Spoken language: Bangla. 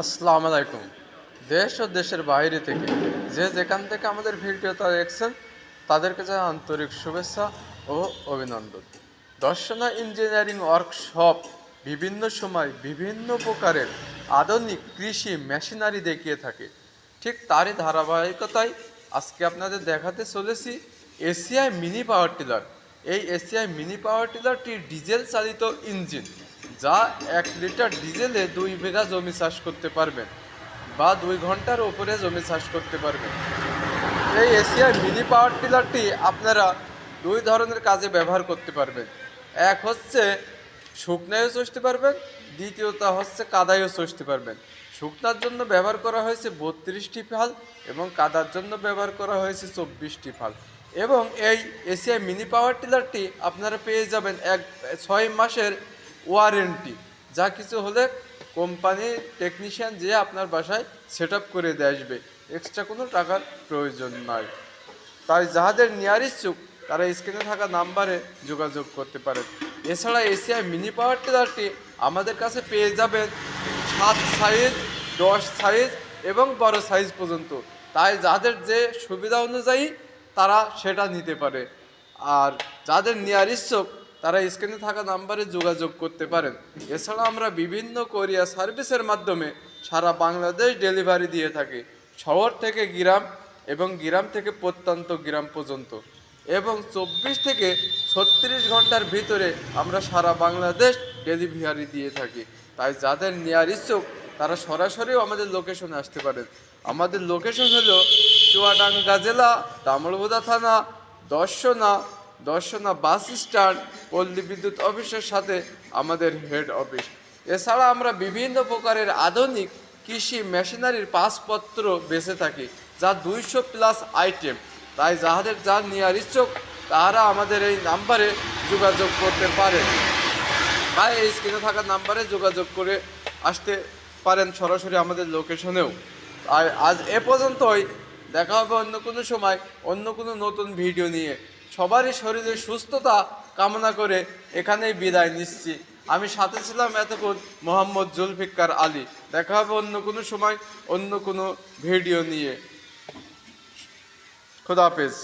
আসসালামু আলাইকুম। দেশ ও দেশের বাইরে থেকে যে যেখান থেকে আমাদের ভিডিওটা দেখছেন, তাদেরকে জানাই আন্তরিক শুভেচ্ছা ও অভিনন্দন। দর্শনা ইঞ্জিনিয়ারিং ওয়ার্কশপ বিভিন্ন সময় বিভিন্ন প্রকারের আধুনিক কৃষি মেশিনারি দেখিয়ে থাকে। ঠিক তারই ধারাবাহিকতায় আজকে আপনাদের দেখাতে চলেছি এসিআই মিনি পাওয়ার টিলার এই এসিআই মিনি পাওয়ার টিলারটি ডিজেল চালিত ইঞ্জিন যা এক লিটার ডিজেলে দুই বিঘা জমি চাষ করতে পারবেন বা দুই ঘণ্টার ওপরে জমি চাষ করতে পারবেন। এই এসিআই মিনি পাওয়ার টিলারটি আপনারা দুই ধরনের কাজে ব্যবহার করতে পারবেন। এক হচ্ছে শুকনায়ও চষতে পারবেন দ্বিতীয়টা হচ্ছে কাদায়ও চষতে পারবেন। শুকনার জন্য ব্যবহার করা হয়েছে বত্রিশটি ফাল এবং কাদার জন্য ব্যবহার করা হয়েছে চব্বিশটি ফাল। এবং এই এসিআই মিনি পাওয়ার টিলারটি আপনারা পেয়ে যাবেন এক ছয় মাসের ওয়ারেন্টি। যা কিছু হলে কোম্পানির টেকনিশিয়ান যে আপনার বাসায় সেট করে দিয়ে আসবে। এক্সট্রা কোনো টাকার প্রয়োজন নাই। তাই যাহাদের নেওয়ার ইচ্ছুক, তারা স্ক্রিনে থাকা নাম্বারে যোগাযোগ করতে পারেন। এছাড়া এসিআই মিনি পাওয়ার টিলারটি আমাদের কাছে পেয়ে যাবেন সাত সাইজ, দশ সাইজ এবং বড় সাইজ পর্যন্ত। তাই যাদের যে সুবিধা অনুযায়ী তারা সেটা নিতে পারে। আর যাদের নেওয়ার ইচ্ছুক তারা স্ক্রিনে থাকা নাম্বারে যোগাযোগ করতে পারেন। এছাড়া আমরা বিভিন্ন কোরিয়া সার্ভিসের মাধ্যমে সারা বাংলাদেশ ডেলিভারি দিয়ে থাকি। শহর থেকে গ্রাম এবং গ্রাম থেকে প্রত্যন্ত গ্রাম পর্যন্ত। এবং চব্বিশ থেকে ছত্রিশ ঘণ্টার ভিতরে আমরা সারা বাংলাদেশ ডেলিভারি দিয়ে থাকি। তাই যাদের নেওয়ার ইচ্ছুক, তারা সরাসরিও আমাদের লোকেশনে আসতে পারেন। আমাদের লোকেশন হলো চুয়াডাঙ্গা জেলা দামড়বোদা থানা, দর্শনা দর্শনা বাস স্ট্যান্ড, পল্লী বিদ্যুৎ অফিসের সাথে আমাদের হেড অফিস। এছাড়া আমরা বিভিন্ন প্রকারের আধুনিক কৃষি মেশিনারির পাসপত্র বেঁচে থাকি, যা দুইশো প্লাস আইটেম। তাই যাহাদের যা নেওয়ার ইচ্ছুক তারা আমাদের এই নাম্বারে যোগাযোগ করতে পারেন। বা এই স্ক্রিনে থাকা নাম্বারে যোগাযোগ করে আসতে পারেন সরাসরি আমাদের লোকেশনেও। আর আজ এ পর্যন্তই। দেখা হবে অন্য কোনো সময়, অন্য কোনো নতুন ভিডিও নিয়ে। সবারই শরীরে সুস্থতা কামনা করে এখানেই বিদায় নিচ্ছি। আমি সাথে ছিলাম এতক্ষণ মোহাম্মদ জুলফিকার আলী। দেখা হবে অন্য কোনো সময়, অন্য কোনো ভিডিও নিয়ে। খুদাহাফেজ